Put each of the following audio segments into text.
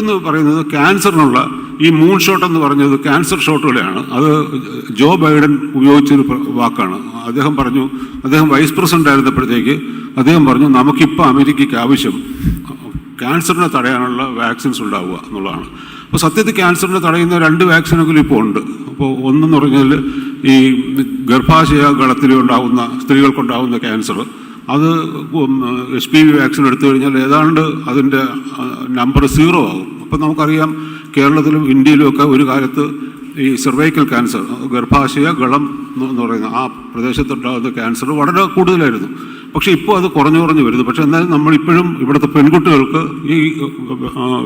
എന്ന് പറയുന്നത് ക്യാൻസറിനുള്ള ഈ മൂൺ ഷോട്ട് എന്ന് പറഞ്ഞത് ക്യാൻസർ ഷോട്ടുകളെയാണ്. അത് ജോ ബൈഡൻ ഉപയോഗിച്ചൊരു വാക്കാണ്. അദ്ദേഹം പറഞ്ഞു അദ്ദേഹം വൈസ് പ്രസിഡന്റ് ആയിരുന്നപ്പോഴത്തേക്ക് അദ്ദേഹം പറഞ്ഞു നമുക്കിപ്പോൾ അമേരിക്കയ്ക്ക് ആവശ്യം ക്യാൻസറിനെ തടയാനുള്ള വാക്സിൻസ് ഉണ്ടാവുക എന്നുള്ളതാണ്. അപ്പോൾ സത്യത്തിൽ ക്യാൻസറിനെ തടയുന്ന രണ്ട് വാക്സിനെങ്കിലും ഇപ്പോൾ ഉണ്ട്. അപ്പോൾ ഒന്നെന്ന് പറഞ്ഞാൽ ഈ ഗർഭാശയ ഗളത്തിൽ ഉണ്ടാകുന്ന സ്ത്രീകൾക്കുണ്ടാകുന്ന ക്യാൻസർ അത് എച്ച് പി വി വാക്സിൻ എടുത്തു കഴിഞ്ഞാൽ ഏതാണ്ട് അതിന്റെ നമ്പർ സീറോ ആകും അപ്പം നമുക്കറിയാം കേരളത്തിലും ഇന്ത്യയിലും ഒക്കെ ഒരു കാലത്ത് ഈ സെർവൈക്കൽ ക്യാൻസർ ഗർഭാശയ ഗളം എന്ന് പറയുന്ന ആ പ്രദേശത്തുണ്ടാകുന്ന ക്യാൻസർ വളരെ കൂടുതലായിരുന്നു. പക്ഷേ ഇപ്പോൾ അത് കുറഞ്ഞു കുറഞ്ഞു വരുന്നു. പക്ഷേ എന്നാലും നമ്മളിപ്പോഴും ഇവിടുത്തെ പെൺകുട്ടികൾക്ക് ഈ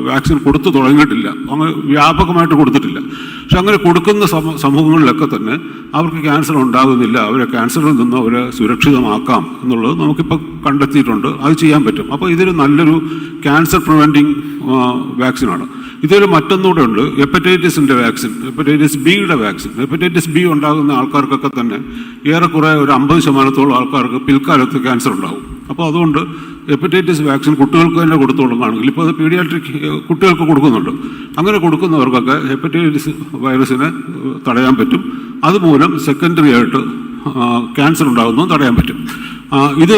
വാക്സിൻ കൊടുത്തു തുടങ്ങിയിട്ടില്ല. അങ്ങനെ വ്യാപകമായിട്ട് കൊടുത്തിട്ടില്ല. പക്ഷെ അങ്ങനെ കൊടുക്കുന്ന സമ- സമൂഹങ്ങളിലൊക്കെ തന്നെ അവർക്ക് ക്യാൻസർ ഉണ്ടാകുന്നില്ല. അവരെ ക്യാൻസറിൽ നിന്ന് അവരെ സുരക്ഷിതമാക്കാം എന്നുള്ളത് നമുക്കിപ്പോൾ കണ്ടെത്തിയിട്ടുണ്ട്. അത് ചെയ്യാൻ പറ്റും. അപ്പോൾ ഇതൊരു നല്ലൊരു ക്യാൻസർ പ്രിവെന്റിങ് വാക്സിനാണ്. ഇതൊരു മറ്റൊന്നുകൂടെ ഉണ്ട് ഹെപ്പറ്റൈറ്റിസിന്റെ വാക്സിൻ ഹെപ്പറ്റൈറ്റിസ് ബിയുടെ വാക്സിൻ. ഹെപ്പറ്റൈറ്റിസ് ബി ഉണ്ടാകുന്ന ആൾക്കാർക്കൊക്കെ തന്നെ ഏറെക്കുറെ ഒരു അമ്പത് ശതമാനത്തോളം ആൾക്കാർക്ക് പിൽക്കാലത്ത് ക്യാൻസർ ഉണ്ടാകും അപ്പോൾ അതുകൊണ്ട് ഹെപ്പറ്റൈറ്റിസ് വാക്സിൻ കുട്ടികൾക്ക് തന്നെ കൊടുത്തുകൊള്ളുന്നതാണെങ്കിൽ ഇപ്പോൾ അത് പീഡിയാട്രിക് കുട്ടികൾക്ക് കൊടുക്കുന്നുണ്ട്. അങ്ങനെ കൊടുക്കുന്നവർക്കൊക്കെ ഹെപ്പറ്റൈറ്റിസ് വൈറസിനെ തടയാൻ പറ്റും. അതുമൂലം സെക്കൻഡറി ആയിട്ട് ക്യാൻസർ ഉണ്ടാകുന്നതും തടയാൻ പറ്റും. ഇത്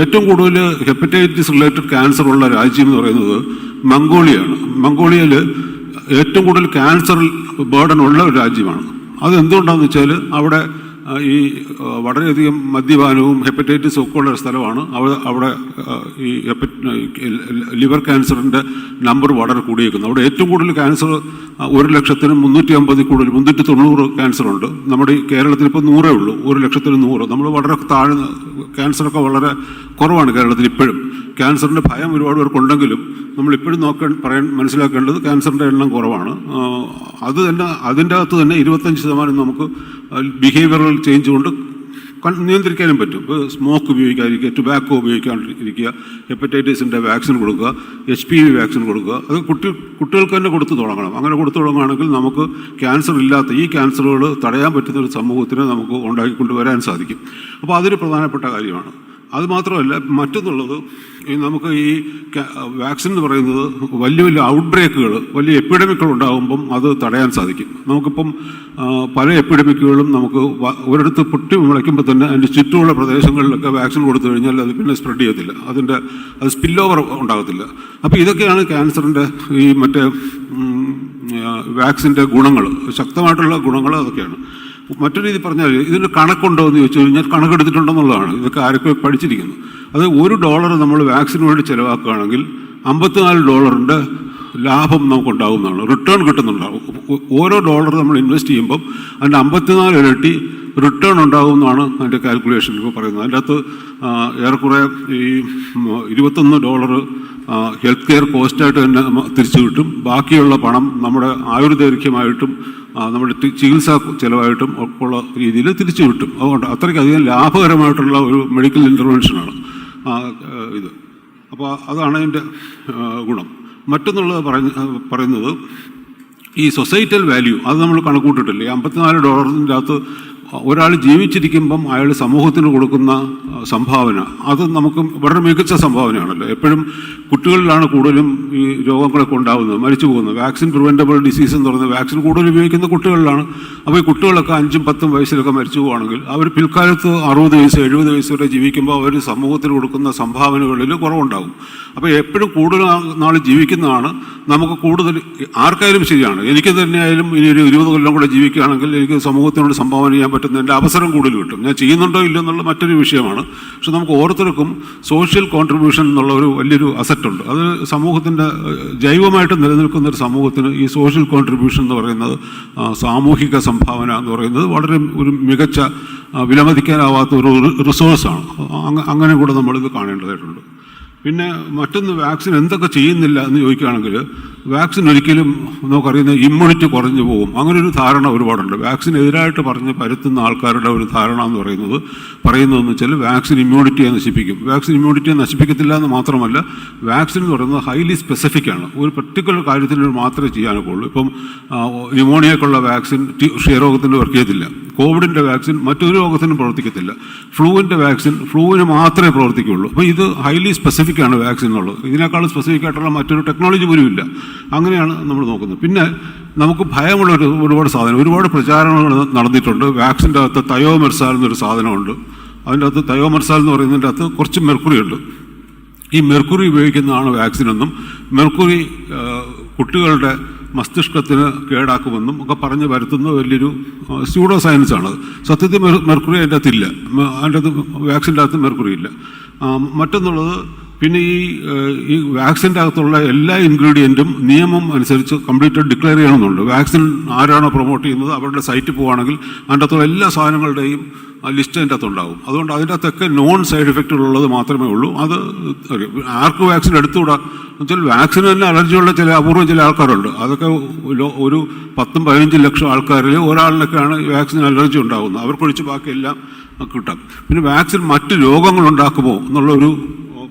ഏറ്റവും കൂടുതൽ ഹെപ്പറ്റൈറ്റിസ് റിലേറ്റഡ് ക്യാൻസർ ഉള്ള രാജ്യം എന്ന് പറയുന്നത് മംഗോളിയാണ്. മംഗോളിയയിൽ ഏറ്റവും കൂടുതൽ ക്യാൻസർ ബേർഡൻ ഉള്ള ഒരു രാജ്യമാണ്. അത് എന്തുകൊണ്ടാണെന്ന് വെച്ചാൽ അവിടെ ഈ വളരെയധികം മദ്യപാനവും ഹെപ്പറ്റൈറ്റിസും ഒക്കെ ഉള്ള സ്ഥലമാണ്. അവിടെ അവിടെ ഈ ലിവർ ക്യാൻസറിന്റെ നമ്പർ വളരെ കൂടിയേക്കുന്നു. അവിടെ ഏറ്റവും കൂടുതൽ ക്യാൻസർ ഒരു ലക്ഷത്തിന് മുന്നൂറ്റി അമ്പതിൽ കൂടുതൽ മുന്നൂറ്റി തൊണ്ണൂറ് ക്യാൻസറുണ്ട്. നമ്മുടെ ഈ കേരളത്തിൽ ഇപ്പോൾ നൂറേ ഉള്ളൂ. ഒരു ലക്ഷത്തിന് നൂറ്. നമ്മൾ വളരെ താഴ്ന്ന ക്യാൻസറൊക്കെ വളരെ കുറവാണ് കേരളത്തിൽ ഇപ്പോഴും. ക്യാൻസറിന്റെ ഭയം ഒരുപാട് പേർക്കുണ്ടെങ്കിലും നമ്മളിപ്പോഴും നോക്ക നോക്കാൻ പറയാൻ മനസ്സിലാക്കേണ്ടത് ക്യാൻസറിന്റെ എണ്ണം കുറവാണ്. അത് തന്നെ അതിന്റെ അകത്ത് തന്നെ ഇരുപത്തഞ്ച് ശതമാനം നമുക്ക് ബിഹേവിയറൽ ചേഞ്ച് കൊണ്ട് നിയന്ത്രിക്കാനും പറ്റും. ഇപ്പോൾ സ്മോക്ക് ഉപയോഗിക്കാതിരിക്കുക ടുബാക്കോ ഉപയോഗിക്കാണ്ടിരിക്കുക ഹെപ്പറ്റൈറ്റിസിന്റെ വാക്സിൻ കൊടുക്കുക എച്ച് പി വി വാക്സിൻ കൊടുക്കുക അത് കുട്ടി കുട്ടികൾക്ക് തന്നെ കൊടുത്തു തുടങ്ങണം. അങ്ങനെ കൊടുത്തു തുടങ്ങുകയാണെങ്കിൽ നമുക്ക് ക്യാൻസർ ഇല്ലാത്ത ഈ ക്യാൻസറുകൾ തടയാൻ പറ്റുന്ന ഒരു സമൂഹത്തിനെ നമുക്ക് ഉണ്ടാക്കിക്കൊണ്ടുവരാൻ സാധിക്കും. അപ്പോൾ അതൊരു പ്രധാനപ്പെട്ട കാര്യമാണ്. അത് മാത്രമല്ല മറ്റൊന്നുള്ളത് നമുക്ക് ഈ വാക്സിൻ എന്ന് പറയുന്നത് വലിയ വലിയ ഔട്ട് ബ്രേക്കുകൾ വലിയ എപ്പിഡമിക്കുകൾ ഉണ്ടാകുമ്പം അത് തടയാൻ സാധിക്കും. നമുക്കിപ്പം പല എപ്പിഡമിക്കുകളും നമുക്ക് ഒരിടത്ത് പൊട്ടി മുളയ്ക്കുമ്പോൾ തന്നെ അതിന്റെ ചുറ്റുമുള്ള പ്രദേശങ്ങളിലൊക്കെ വാക്സിൻ കൊടുത്തു കഴിഞ്ഞാൽ അത് പിന്നെ സ്പ്രെഡ് ചെയ്യത്തില്ല. അതിന്റെ അത് സ്പിൽ ഓവർ ഉണ്ടാകത്തില്ല. അപ്പോൾ ഇതൊക്കെയാണ് ക്യാൻസറിന്റെ ഈ മറ്റേ വാക്സിന്റെ ഗുണങ്ങൾ ശക്തമായിട്ടുള്ള ഗുണങ്ങൾ അതൊക്കെയാണ്. മറ്റൊരു രീതി പറഞ്ഞാൽ ഇതിന് കണക്കുണ്ടോ എന്ന് ചോദിച്ചു കഴിഞ്ഞാൽ കണക്കെടുത്തിട്ടുണ്ടെന്നുള്ളതാണ്. ഇതൊക്കെ ആരൊക്കെ പഠിച്ചിരിക്കുന്നു. അത് ഒരു ഡോളർ നമ്മൾ വാക്സിന് വേണ്ടി ചിലവാക്കുകയാണെങ്കിൽ അമ്പത്തിനാല് ഡോളറിന്റെ ലാഭം നമുക്കുണ്ടാകുന്നതാണ് റിട്ടേൺ കിട്ടുന്നുണ്ടാകും ഓരോ ഡോളർ നമ്മൾ ഇൻവെസ്റ്റ് ചെയ്യുമ്പം അതിന്റെ അമ്പത്തിനാല് ഇരട്ടി റിട്ടേൺ ഉണ്ടാകുമെന്നാണ് അതിന്റെ കാൽക്കുലേഷൻ. ഇപ്പോൾ പറയുന്നത്. അതിന്റെ അകത്ത് ഏറെക്കുറെ ഈ ഇരുപത്തൊന്ന് ഡോളർ ഹെൽത്ത് കെയർ കോസ്റ്റായിട്ട് തന്നെ തിരിച്ചു കിട്ടും. ബാക്കിയുള്ള പണം നമ്മുടെ ആയുർദൈർഘ്യമായിട്ടും നമ്മുടെ ചികിത്സാ ചിലവായിട്ടും ഉള്ള രീതിയിൽ തിരിച്ചു കിട്ടും. അതുകൊണ്ട് അത്രയ്ക്കധികം ലാഭകരമായിട്ടുള്ള ഒരു മെഡിക്കൽ ഇന്റർവെൻഷനാണ് ഇത്. അപ്പോൾ അതാണ് അതിന്റെ ഗുണം. മറ്റൊന്നുള്ളത് പറയുന്നത് ഈ സൊസൈറ്റൽ വാല്യൂ അത് നമ്മൾ കണക്കൂട്ടിട്ടില്ല? ഈ അമ്പത്തിനാല് ഡോളറിന്റെ അകത്ത് ഒരാൾ ജീവിച്ചിരിക്കുമ്പം അയാൾ സമൂഹത്തിന് കൊടുക്കുന്ന സംഭാവന അത് നമുക്ക് വളരെ മികച്ച സംഭാവനയാണല്ലോ. എപ്പോഴും കുട്ടികളിലാണ് കൂടുതലും ഈ രോഗങ്ങളൊക്കെ ഉണ്ടാകുന്നത് മരിച്ചു പോകുന്നത്. വാക്സിൻ പ്രിവെന്റബിൾ ഡിസീസ് എന്ന് പറയുന്നത് വാക്സിൻ കൂടുതൽ ഉപയോഗിക്കുന്ന കുട്ടികളിലാണ്. അപ്പോൾ ഈ കുട്ടികളൊക്കെ അഞ്ചും പത്തും വയസ്സിലൊക്കെ മരിച്ചു പോകുകയാണെങ്കിൽ അവർ പിൽക്കാലത്ത് അറുപത് വയസ്സ് എഴുപത് വയസ്സ് വരെ ജീവിക്കുമ്പോൾ അവർ സമൂഹത്തിന് കൊടുക്കുന്ന സംഭാവനകളിൽ കുറവുണ്ടാകും. അപ്പോൾ എപ്പോഴും കൂടുതൽ നാൾ ജീവിക്കുന്നതാണ് നമുക്ക് കൂടുതൽ ആർക്കായാലും ശരിയാണ്. എനിക്ക് തന്നെയായാലും ഇനി ഒരു ഇരുപത് കൊല്ലം കൂടെ ജീവിക്കുകയാണെങ്കിൽ എനിക്ക് സമൂഹത്തിനോട് സംഭാവന ചെയ്യാൻ പറ്റുന്നതിന്റെ അവസരം കൂടുതൽ കിട്ടും. ഞാൻ ചെയ്യുന്നുണ്ടോ ഇല്ലയോ എന്നുള്ള മറ്റൊരു വിഷയമാണ്. പക്ഷെ നമുക്ക് ഓരോരുത്തർക്കും സോഷ്യൽ കോൺട്രിബ്യൂഷൻ എന്നുള്ള ഒരു വലിയൊരു അസറ്റുണ്ട് അത് സമൂഹത്തിന്റെ ജൈവമായിട്ട് നിലനിൽക്കുന്ന ഒരു സമൂഹത്തിന് ഈ സോഷ്യൽ കോൺട്രിബ്യൂഷൻ എന്ന് പറയുന്നത് സാമൂഹിക സംഭാവന എന്ന് പറയുന്നത് വളരെ ഒരു മികച്ച വിലമതിക്കാനാവാത്ത ഒരു റിസോഴ്സാണ് അങ്ങ- അങ്ങനെ കൂടെ നമ്മളിത് കാണേണ്ടതായിട്ടുണ്ട്. പിന്നെ മറ്റൊന്ന് വാക്സിൻ എന്തൊക്കെ ചെയ്യുന്നില്ല എന്ന് ചോദിക്കുകയാണെങ്കിൽ വാക്സിൻ ഒരിക്കലും നമുക്കറിയുന്ന ഇമ്മ്യൂണിറ്റി കുറഞ്ഞു പോകും. അങ്ങനെ ഒരു ധാരണ ഒരുപാടുണ്ട്. വാക്സിൻ എതിരായിട്ട് പറഞ്ഞ് പരത്തുന്ന ആൾക്കാരുടെ ഒരു ധാരണ എന്ന് പറയുന്നത് പറയുന്നതെന്ന് വെച്ചാൽ വാക്സിൻ ഇമ്മ്യൂണിറ്റിയെ നശിപ്പിക്കും. വാക്സിൻ ഇമ്മ്യൂണിറ്റിയെ നശിപ്പിക്കത്തില്ല എന്ന് മാത്രമല്ല വാക്സിൻ എന്ന് പറയുന്നത് ഹൈലി സ്പെസിഫിക് ആണ്. ഒരു പെർട്ടിക്കുലർ കാര്യത്തിന് മാത്രമേ ചെയ്യാനൊക്കെയുള്ളൂ ഇപ്പം ന്യൂമോണിയക്കുള്ള വാക്സിൻ ക്ഷയരോഗത്തിന് വർക്ക് ചെയ്തില്ല കോവിഡിന്റെ വാക്സിൻ മറ്റൊരു രോഗത്തിനും പ്രവർത്തിക്കത്തില്ല. ഫ്ലൂവിന്റെ വാക്സിൻ ഫ്ലൂവിന് മാത്രമേ പ്രവർത്തിക്കുകയുള്ളൂ. അപ്പോൾ ഇത് ഹൈലി സ്പെസിഫിക് ആണ് വാക്സിൻ എന്നുള്ളത്. ഇതിനേക്കാൾ സ്പെസിഫിക് ആയിട്ടുള്ള മറ്റൊരു ടെക്നോളജി പോലും ഇല്ല അങ്ങനെയാണ് നമ്മൾ നോക്കുന്നത്. പിന്നെ നമുക്ക് ഭയമുള്ള ഒരു ഒരുപാട് സാധനം ഒരുപാട് പ്രചാരണങ്ങൾ നടന്നിട്ടുണ്ട്. വാക്സിന്റെ അകത്ത് തയോമെർസാൽ എന്നൊരു സാധനമുണ്ട്. അതിന്റെ അകത്ത് തയോമെർസാൽ എന്ന് പറയുന്നതിന്റെ അകത്ത് കുറച്ച് മെർക്കുറി ഉണ്ട് ഈ മെർക്കുറി ഉപയോഗിക്കുന്നതാണ് വാക്സിനെന്നും മെർക്കുറി കുട്ടികളുടെ മസ്തിഷ്കത്തിന് കേടാക്കുമെന്നും ഒക്കെ പറഞ്ഞ് വരുത്തുന്ന വലിയൊരു സ്യൂഡോ സയൻസ് ആണ് സത്യത്തിൽ മെർക്കുറി അതിന്റെ അകത്തില്ല അതിന്റെ അകത്ത് വാക്സിന്റെ അകത്ത് മെർക്കുറി ഇല്ല. മറ്റൊന്നുള്ളത് പിന്നെ ഈ ഈ വാക്സിന്റെ അകത്തുള്ള എല്ലാ ഇൻഗ്രീഡിയന്റും നിയമം അനുസരിച്ച് കംപ്ലീറ്റ് ഡിക്ലെയർ ചെയ്യണമെന്നുണ്ട്. വാക്സിൻ ആരാണോ പ്രൊമോട്ട് ചെയ്യുന്നത് അവരുടെ സൈറ്റിൽ പോവുകയാണെങ്കിൽ അതിന്റെ അകത്തുള്ള എല്ലാ സാധനങ്ങളുടെയും ലിസ്റ്റ് അതിന്റെ അകത്തുണ്ടാവും അതുകൊണ്ട് അതിന്റെ അകത്തൊക്കെ നോൺ സൈഡ് എഫക്റ്റുള്ളത് മാത്രമേ ഉള്ളൂ. അത്. ആർക്ക് വാക്സിൻ എടുത്തുകൂടാ? എന്നുവെച്ചാൽ വാക്സിന് തന്നെ അലർജിയുള്ള ചില അപൂർവം ചില ആൾക്കാരുണ്ട്. അതൊക്കെ ഒരു പത്തും പതിനഞ്ചും ലക്ഷം ആൾക്കാരിൽ ഒരാളിനൊക്കെയാണ് വാക്സിൻ അലർജി ഉണ്ടാകുന്നത്. അവർക്കൊഴിച്ച് ബാക്കിയെല്ലാം കിട്ടാം. പിന്നെ വാക്സിൻ മറ്റ് രോഗങ്ങളുണ്ടാക്കുമോ എന്നുള്ളൊരു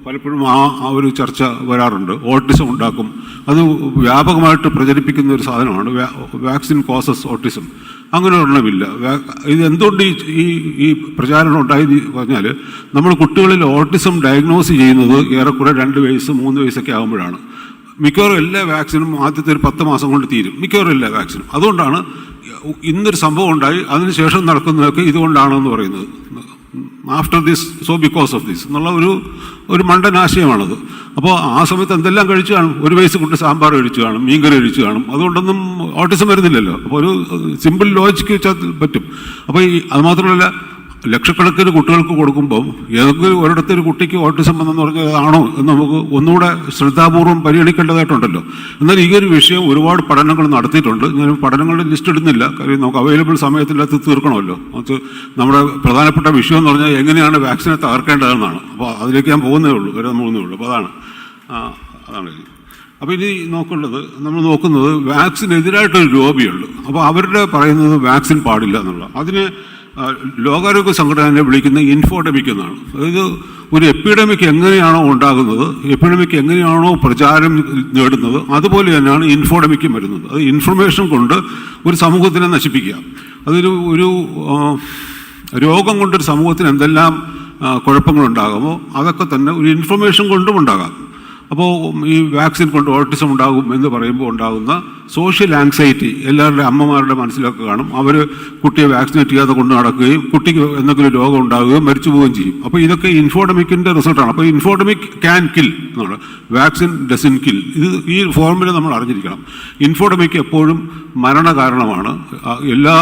പലപ്പോഴും ആ ആ ഒരു ചർച്ച വരാറുണ്ട്. ഓട്ടിസം ഉണ്ടാക്കും. അത് വ്യാപകമായിട്ട് പ്രചരിപ്പിക്കുന്ന ഒരു സാധനമാണ് വാക്സിൻ കോസസ് ഓട്ടിസം. അങ്ങനെ ഒരെണ്ണമില്ല ഇത് എന്തുകൊണ്ട് ഈ ഈ പ്രചാരണം ഉണ്ടായി പറഞ്ഞാൽ നമ്മൾ കുട്ടികളിൽ ഓട്ടിസം ഡയഗ്നോസ് ചെയ്യുന്നത് ഏറെക്കുറെ രണ്ട് വയസ്സ് മൂന്ന് വയസ്സൊക്കെ ആകുമ്പോഴാണ്. മിക്കവാറും എല്ലാ വാക്സിനും ആദ്യത്തെ ഒരു പത്ത് മാസം കൊണ്ട് തീരും. മിക്കവാറും എല്ലാ വാക്സിനും. അതുകൊണ്ടാണ് ഇന്നൊരു സംഭവം ഉണ്ടായി. അതിനുശേഷം നടക്കുന്നതൊക്കെ ഇതുകൊണ്ടാണെന്ന് പറയുന്നത്. After this so because of this എന്നുള്ള ഒരു ഒരു മണ്ടൻ ആശയമാണത് അപ്പോൾ ആ സമയത്ത് എന്തെല്ലാം കഴിച്ചു കാണും? ഒരു വയസ്സ് കുട്ടി സാമ്പാർ കഴിച്ചു കാണും മീൻകറി കഴിച്ചു കാണും. അതുകൊണ്ടൊന്നും ഓട്ടിസം വരുന്നില്ലല്ലോ. അപ്പോൾ ഒരു സിമ്പിൾ ലോജിക്ക് വെച്ചാൽ പറ്റും. അപ്പോൾ ഈ അത് മാത്രമല്ല ലക്ഷക്കണക്കിന് കുട്ടികൾക്ക് കൊടുക്കുമ്പോൾ ഏതെങ്കിലും ഒരിടത്ത് ഒരു കുട്ടിക്ക് ഓട്ടിസം എന്ന് പറഞ്ഞതാണോ എന്ന് നമുക്ക് ഒന്നുകൂടെ ശ്രദ്ധാപൂർവം പരിഗണിക്കേണ്ടതായിട്ടുണ്ടല്ലോ. എന്നാൽ ഈ ഒരു വിഷയം ഒരുപാട് പഠനങ്ങൾ നടത്തിയിട്ടുണ്ട്. ഞാൻ പഠനങ്ങളുടെ ലിസ്റ്റ് ഇടുന്നില്ല. കാര്യം നമുക്ക് അവൈലബിൾ സമയത്തിനകത്ത് തീർക്കണമല്ലോ. അത് നമ്മുടെ പ്രധാനപ്പെട്ട വിഷയം എന്ന് പറഞ്ഞാൽ എങ്ങനെയാണ് വാക്സിനെ തകർക്കേണ്ടതെന്നാണ്. അപ്പോൾ അതിലേക്ക് ഞാൻ പോകുന്നേ ഉള്ളൂ. വരാൻ പോകുന്നേ ഉള്ളൂ. അപ്പോൾ അതാണ്. അതാണ് അപ്പോൾ ഇനി നോക്കേണ്ടത് നമ്മൾ നോക്കുന്നത് വാക്സിനെതിരായിട്ടൊരു ലോബിയുണ്ട് അപ്പോൾ അവരുടെ പറയുന്നത് വാക്സിൻ പാടില്ല എന്നുള്ള അതിന് ലോകാരോഗ്യ സംഘടന വിളിക്കുന്ന ഇൻഫോഡമിക് എന്നാണ്. അതായത് ഒരു എപ്പിഡമിക് എങ്ങനെയാണോ ഉണ്ടാകുന്നത് എപ്പിഡമിക് എങ്ങനെയാണോ പ്രചാരം നേടുന്നത് അതുപോലെ തന്നെയാണ് ഇൻഫോഡമിക്കും വരുന്നത്. അത് ഇൻഫർമേഷൻ കൊണ്ട് ഒരു സമൂഹത്തിനെ നശിപ്പിക്കുക. അതൊരു ഒരു രോഗം കൊണ്ടൊരു സമൂഹത്തിന് എന്തെല്ലാം കുഴപ്പങ്ങളുണ്ടാകുമോ അതൊക്കെ തന്നെ ഒരു ഇൻഫർമേഷൻ കൊണ്ടും ഉണ്ടാകാം. അപ്പോൾ ഈ വാക്സിൻ കൊണ്ട് ഓട്ടിസം ഉണ്ടാകും എന്ന് പറയുമ്പോൾ ഉണ്ടാകുന്ന സോഷ്യൽ ആങ്സൈറ്റി എല്ലാവരുടെ അമ്മമാരുടെ മനസ്സിലൊക്കെ കാണും. അവർ കുട്ടിയെ വാക്സിനേറ്റ് ചെയ്യാതെ കൊണ്ട് നടക്കുകയും കുട്ടിക്ക് എന്തെങ്കിലും രോഗം ഉണ്ടാകുകയും മരിച്ചു പോവുകയും ചെയ്യും. അപ്പോൾ ഇതൊക്കെ ഇൻഫോഡമിക്കിന്റെ റിസൾട്ടാണ്. അപ്പോൾ ഇൻഫോഡമിക് ക്യാൻ കിൽ എന്നാണ്. Vaccine doesn't kill. ഇത് ഈ ഫോർമുല നമ്മൾ അറിഞ്ഞിരിക്കണം. ഇൻഫോഡമിക് എപ്പോഴും മരണകാരണമാണ്. എല്ലാ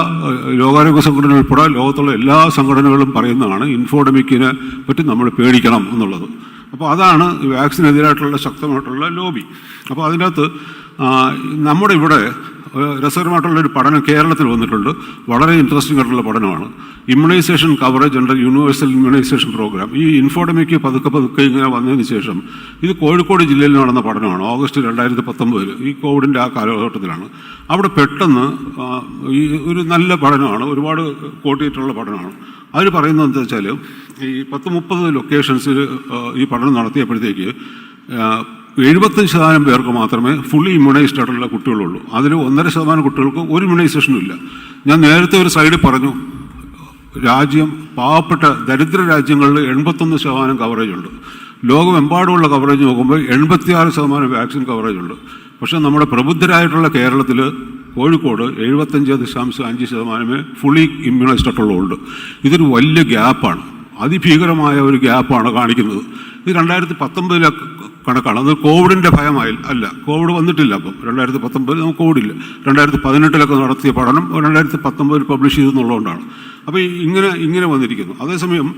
ലോകാരോഗ്യ സംഘടന ഉൾപ്പെടെ ലോകത്തുള്ള എല്ലാ സംഘടനകളും പറയുന്നതാണ് ഇൻഫോഡമിക്കിനെ പറ്റി നമ്മൾ പേടിക്കണം എന്നുള്ളത്. അപ്പോൾ അതാണ് വാക്സിനെതിരായിട്ടുള്ള ശക്തമായിട്ടുള്ള ലോബി. അപ്പോൾ അതിനകത്ത് നമ്മുടെ ഇവിടെ രസകരമായിട്ടുള്ളൊരു പഠനം കേരളത്തിൽ വന്നിട്ടുണ്ട്. വളരെ ഇൻട്രസ്റ്റിംഗ് ആയിട്ടുള്ള പഠനമാണ്. Immunisation coverage under universal immunisation programme ഈ ഇൻഫോഡമിക്ക് പതുക്കെ പതുക്കെ ഇങ്ങനെ വന്നതിന് ശേഷം ഇത് കോഴിക്കോട് ജില്ലയിൽ നടന്ന പഠനമാണ്. ഓഗസ്റ്റ് രണ്ടായിരത്തി പത്തൊമ്പതിൽ ഈ കോവിഡിന്റെ ആ കാലഘട്ടത്തിലാണ്. അവിടെ പെട്ടെന്ന് ഈ ഒരു നല്ല പഠനമാണ്. ഒരുപാട് കോട്ടിയിട്ടുള്ള പഠനമാണ്. അവർ പറയുന്നത് എന്താ വെച്ചാൽ ഈ പത്ത് മുപ്പത് ലൊക്കേഷൻസിൽ ഈ പഠനം നടത്തിയപ്പോഴത്തേക്ക് എഴുപത്തഞ്ച് ശതമാനം പേർക്ക് മാത്രമേ ഫുള്ളി ഇമ്മ്യൂണൈസ്ഡ് ആയിട്ടുള്ള കുട്ടികളുള്ളൂ. അതിൽ ഒന്നര ശതമാനം കുട്ടികൾക്ക് ഒരു ഇമ്മ്യൂണൈസേഷനും ഇല്ല. ഞാൻ നേരത്തെ ഒരു സൈഡിൽ പറഞ്ഞു. രാജ്യം പാവപ്പെട്ട ദരിദ്ര രാജ്യങ്ങളിൽ എൺപത്തൊന്ന് ശതമാനം കവറേജ് ഉണ്ട്. ലോകമെമ്പാടുമുള്ള കവറേജ് നോക്കുമ്പോൾ എൺപത്തിയാറ് ശതമാനം വാക്സിൻ കവറേജ് ഉണ്ട്. പക്ഷേ നമ്മുടെ പ്രബുദ്ധരായിട്ടുള്ള കേരളത്തിൽ കോഴിക്കോട് എഴുപത്തഞ്ച് ദശാംശം അഞ്ച് ശതമാനമേ ഫുള്ളി ഇമ്മ്യൂണൈസ്ഡ് ഉണ്ട് ഇതൊരു വലിയ ഗ്യാപ്പാണ് അതിഭീകരമായ ഒരു ഗ്യാപ്പാണ് കാണിക്കുന്നത്. ഇത് രണ്ടായിരത്തി പത്തൊമ്പതിലെ കണക്കാണ്. അത് കോവിഡിന്റെ ഭയമായി അല്ല കോവിഡ് വന്നിട്ടില്ല അപ്പം. രണ്ടായിരത്തി പത്തൊമ്പതിൽ നമുക്ക് കോവിഡ് ഇല്ല രണ്ടായിരത്തി പതിനെട്ടിലൊക്കെ നടത്തിയ പഠനം രണ്ടായിരത്തി പത്തൊമ്പതിൽ പബ്ലിഷ് ചെയ്തെന്നുള്ളതുകൊണ്ടാണ് അപ്പോൾ ഇങ്ങനെ ഇങ്ങനെ വന്നിരിക്കുന്നു. അതേസമയം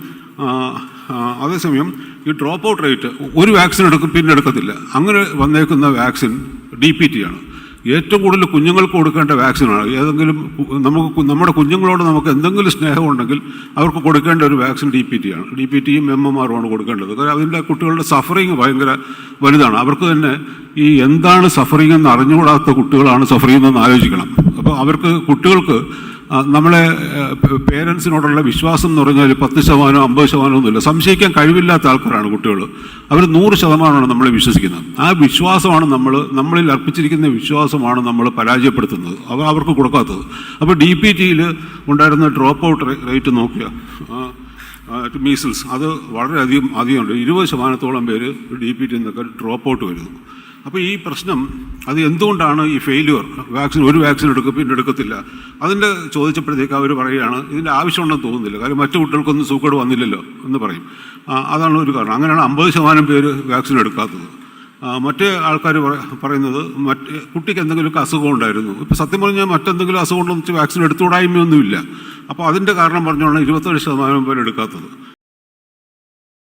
അതേസമയം ഈ ഡ്രോപ്പ് ഔട്ട് റേറ്റ് ഒരു വാക്സിൻ എടുക്കും പിന്നെ എടുക്കത്തില്ല. അങ്ങനെ വന്നേക്കുന്ന വാക്സിൻ ഡി പി ടി ആണ്. ഏറ്റവും കൂടുതൽ കുഞ്ഞുങ്ങൾക്ക് കൊടുക്കേണ്ട വാക്സിനാണ് ഏതെങ്കിലും നമുക്ക് നമ്മുടെ കുഞ്ഞുങ്ങളോട് നമുക്ക് എന്തെങ്കിലും സ്നേഹമുണ്ടെങ്കിൽ അവർക്ക് കൊടുക്കേണ്ട ഒരു വാക്സിൻ ഡി പി ടി ആണ്. ഡി പി ടിയും എം എം ആറുമാണ് കൊടുക്കേണ്ടത്. കാരണം അതിന്റെ കുട്ടികളുടെ സഫറിങ് ഭയങ്കര വലുതാണ്. അവർക്ക് തന്നെ ഈ എന്താണ് സഫറിങ് എന്ന് അറിഞ്ഞുകൂടാത്ത കുട്ടികളാണ് സഫറിങ് എന്ന് ആലോചിക്കണം. അപ്പോൾ അവർക്ക് കുട്ടികൾക്ക് നമ്മളെ പേരൻസിനോടുള്ള വിശ്വാസം എന്ന് പറഞ്ഞാൽ പത്ത് ശതമാനം അമ്പത് ശതമാനം ഒന്നുമില്ല. സംശയിക്കാൻ കഴിവില്ലാത്ത ആൾക്കാരാണ് കുട്ടികൾ അവർ നൂറ് ശതമാനമാണ് നമ്മളെ വിശ്വസിക്കുന്നത്. ആ വിശ്വാസമാണ് നമ്മൾ നമ്മളിൽ അർപ്പിച്ചിരിക്കുന്ന വിശ്വാസമാണ് നമ്മൾ പരാജയപ്പെടുത്തുന്നത്. അവ അവർക്ക് കൊടുക്കാത്തത്. അപ്പോൾ ഡി പി ടിയിൽ ഉണ്ടായിരുന്ന ഡ്രോപ്പ് ഔട്ട് റേറ്റ് നോക്കുക. മീസിൽസ് അത് വളരെയധികം അധികമുണ്ട്. ഇരുപത് ശതമാനത്തോളം പേര് ഡി പി ടി എന്നൊക്കെ ഡ്രോപ്പ് ഔട്ട് വരുന്നു. അപ്പോൾ ഈ പ്രശ്നം അത് എന്തുകൊണ്ടാണ് ഈ ഫെയില്യൂർ വാക്സിൻ ഒരു വാക്സിൻ എടുക്കും പിന്നെ എടുക്കത്തില്ല. അതിന്റെ ചോദിച്ചപ്പോഴത്തേക്ക് അവർ പറയുകയാണ് ഇതിന്റെ ആവശ്യമുണ്ടെന്ന് തോന്നുന്നില്ല. കാര്യം മറ്റു കുട്ടികൾക്കൊന്നും സൂക്കേട് വന്നില്ലല്ലോ എന്ന് പറയും. അതാണ് ഒരു കാരണം. അങ്ങനെയാണ് അമ്പത് ശതമാനം പേര് വാക്സിൻ എടുക്കാത്തത്. മറ്റേ ആൾക്കാർ പറയുന്നത് മറ്റ് കുട്ടിക്ക് എന്തെങ്കിലുമൊക്കെ അസുഖം ഉണ്ടായിരുന്നു. ഇപ്പോൾ സത്യം പറഞ്ഞാൽ മറ്റെന്തെങ്കിലും അസുഖം ഉണ്ടെന്ന് വെച്ച് വാക്സിൻ എടുത്തുകൂടായ്മയൊന്നുമില്ല അപ്പോൾ അതിന്റെ കാരണം പറഞ്ഞുകൊണ്ടാണ് ഇരുപത്തേഴ് ശതമാനം പേര് എടുക്കാത്തത്.